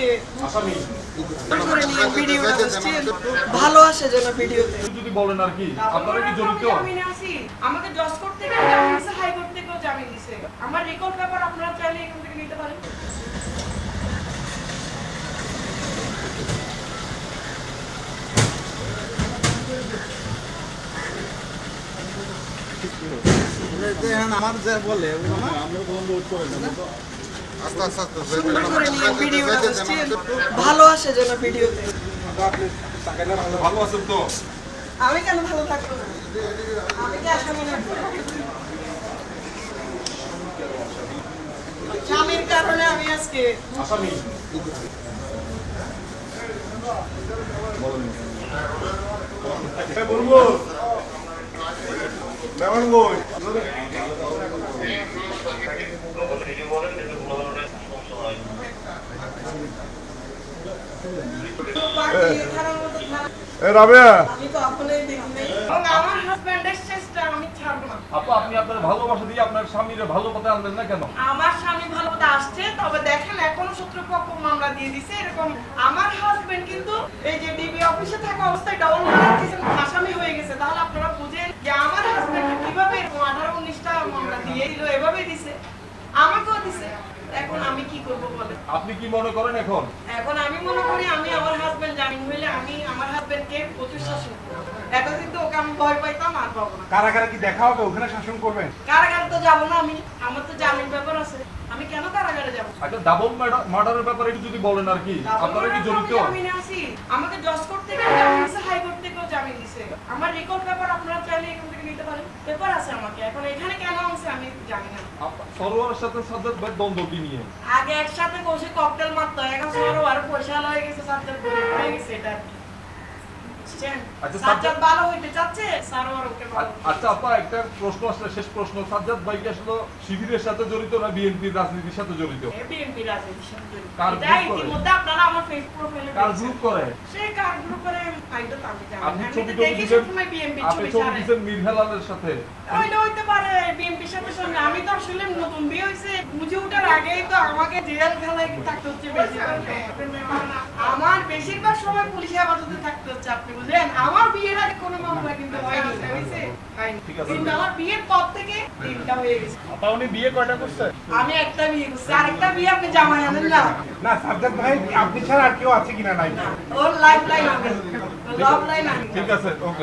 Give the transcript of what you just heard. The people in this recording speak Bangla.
আজকে আসামি করে নিয়ে ভিডিওটা দিচ্ছি ভালো আসে যেন ভিডিওতে। যদি বলেন আর কি আপনারা কি জড়িত? আমাকে জজ করতে গেলে জামিন দিছে হাইকোর্ট জামিন দিছে আমার রেকর্ড পেপার আপনারা চাইলে এখান থেকে নিতে পারেন। আমার যে বলে আস্তে আস্তে আস্তে সুন্দর করে নিয়ে ভিডিওটা দিচ্ছি ভালো আসে যেন ভিডিওতে। ভালো আছেন তো? আমি কেন ভালো থাকব না? আমি কি আসামি না স্বামীর কারণে আমি আজকে আসামি। বলব। কেমন বই বাকি থানার মতো থানা- এ রাবেয়া আমি তো আপনাই দেখি নাই এবং আমার হাজব্যান্ডের চেষ্টা আমি ছাড়বো না। আপু আপনি আপনার ভালোবাসা দিয়ে আপনার স্বামীর ভালো পথে আনলেন না কেন? আমার স্বামী ভালো মতো আসছে তবে দেখেন এখনও শত্রুপক্ষ মামলা দিয়ে দিছে। এরকম আমার হাজবেন্ড কিন্তু এই যে ডিবি অফিসে থাকা অবস্থায় আসামি হয়ে গেছে। তাহলে আপনারা বুঝেন যে আমার হাজবেন্ড কীভাবে এরকম আঠারো উনিশটা মামলা দিয়ে দিল এভাবে দিছে। আমাকেও দিছে। করব বলে আপনি কি মনে করেন এখন? এখন আমি মনে করি আমি আমার হাজবেন্ড জামিন হইলে আমি আমার হাজবেন্ডকে প্রচুর শাসন করব এতদিন তো ওকে আমি ভয় পাইতাম আর পাবো না। কারাগারে কি দেখা হবে? ওখানে শাসন করবেন? কারাগারে তো যাব না আমি। আমার তো জামিন ব্যাপার আছে। আমি কেন কারাগারে যাব? একটা ডাবল মার্ডারের ব্যাপারে একটু যদি বলেন আর কি। আপনারা কি জড়িত? জামিনে আছি। আমাকে জজ করতে গেলে হাইকোর্ট থেকেও জামিন দিছে। আমার রেকর্ড পেপার আপনারা চাইলে এখান থেকে নিতে পারেন। পেপার আছে আমাকে। এখন এখানে কেন আছে আমি জানি না। সরোয়ারের সাথে ভাই নিয়ে? আগে একসাথে বসে ককটেল মারতো এখন সরো আর পয়সা হয়ে গেছে গরিব হয়ে গেছে এটা? আচ্ছা, সারোয়ার আচ্ছা আপা একটা প্রশ্ন আসলে শেষ প্রশ্ন। সাজ্জাদ ভাই কি আসলে শিবিরের সাথে জড়িত না বিএনপির রাজনীতির সাথে জড়িত। গ্রুপ করে আপনি আমি ছবি তো টবি দেখি দিচ্ছেন সবসময় বিএনপি আপনি ছবি ছবি মীর হেলালের সাথে। ওইটা হইতে পারে সাথে আমি তো আসলে নতুন বিয়ে হয়েছে বুঝে ওঠার আগেই তো আমাকে জেল খেলায় থাকতে হচ্ছে বেশি আমার বেশিরভাগ সময় পুলিশ হেফাজতে থাকতে হচ্ছে আপনি বুঝলেন? আমার বিয়ের আগে কোনো মামলা কিন্তু হয়নি। হয়েছে? হয়নি। ঠিক আছে। কিন্তু আমার বিয়ের পর থেকে তিনটা হয়ে গেছে। আপা উনি বিয়ে কয়টা করছে? আমি একটা বিয়ে করছি আরেকটা বিয়ে আপনি জামাই আনেন না। না সাজ্জাদ ভাই আপনি ছাড়া আর কেউ আছে কিনা নাই? ওর লাইফ লাইন লাভ লাইন ঠিক আছে ওকে।